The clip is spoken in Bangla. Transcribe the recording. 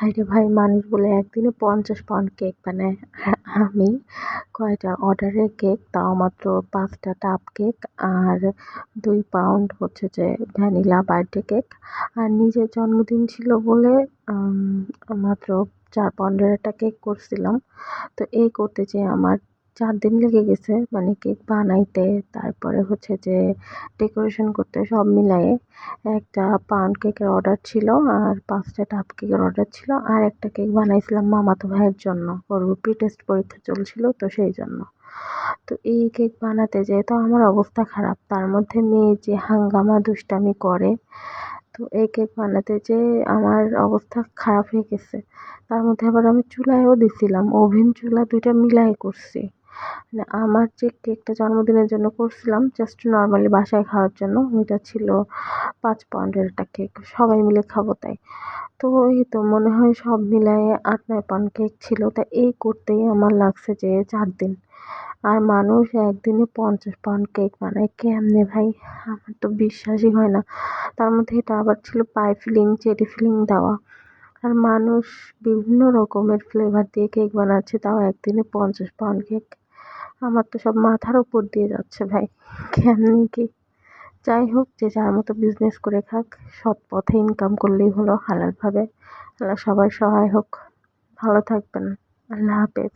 ভাইরে ভাই, মানুষ বলে একদিনে পঞ্চাশ পাউন্ড কেক বানায়। আর আমি কয়টা অর্ডারের কেক তাও মাত্র পাঁচটা টাপ কেক আর দুই পাউন্ড হচ্ছে যে ভ্যানিলা বার্থডে কেক আর নিজের জন্মদিন ছিল বলে মাত্র চার পাউন্ডের একটা কেক করছিলাম। তো এই করতে যেয়ে আমার চার দিন লেগে গেছে মানে কেক বানাইতে, তারপরে হচ্ছে যে ডেকোরেশন করতে সব মিলায়ে একটা পাউন্ড কেকের অর্ডার ছিল আর পাঁচটা টাপ কেকের অর্ডার ছিল আর একটা কেক বানাইছিলাম মামাতো ভাইয়ের জন্য। ওর প্রি টেস্ট পরীক্ষা চলছিল তো সেই জন্য। তো এই কেক বানাতে যেয়ে তো আমার অবস্থা খারাপ, তার মধ্যে মেয়ে যে হাঙ্গামা দুষ্টামি করে, তো এই কেক বানাতে যেয়ে আমার অবস্থা খারাপ হয়ে গেছে। তার মধ্যে আবার আমি চুলায়ও দিছিলাম ওভেন চুলা দুইটা মিলাই করছি। মানে আমার যে কেকটা জন্মদিনের জন্য করছিলাম জাস্ট নর্মালি বাসায় খাওয়ার জন্য, ওইটা ছিল পাঁচ পাউন্ডের একটা কেক। সবাই মিলে খাব তাই। তো এই তো মনে হয় সব মিলায়ে আট, নয় পাউন্ড কেক ছিল। তা এই করতেই আমার লাগছে যে চার দিন। আর মানুষ একদিনে পঞ্চাশ পাউন্ড কেক বানায় কেমনে ভাই? আমার তো বিশ্বাসই হয় না। তার মধ্যে এটা আবার ছিল পাই ফিলিং চেরি ফিলিং দেওয়া। আর মানুষ বিভিন্ন রকমের ফ্লেভার দিয়ে কেক বানাচ্ছে, তাও একদিনে পঞ্চাশ পাউন্ড কেক আমার তো সব মাথার ওপর দিয়ে যাচ্ছে ভাই, কেমনি কি? যাই হোক, যে যার মতো বিজনেস করে খাক, সৎ পথে ইনকাম করলেই হলো হালালভাবে। আল্লাহ সবাই সহায় হোক। ভালো থাকবেন। আল্লাহ হাফেজ।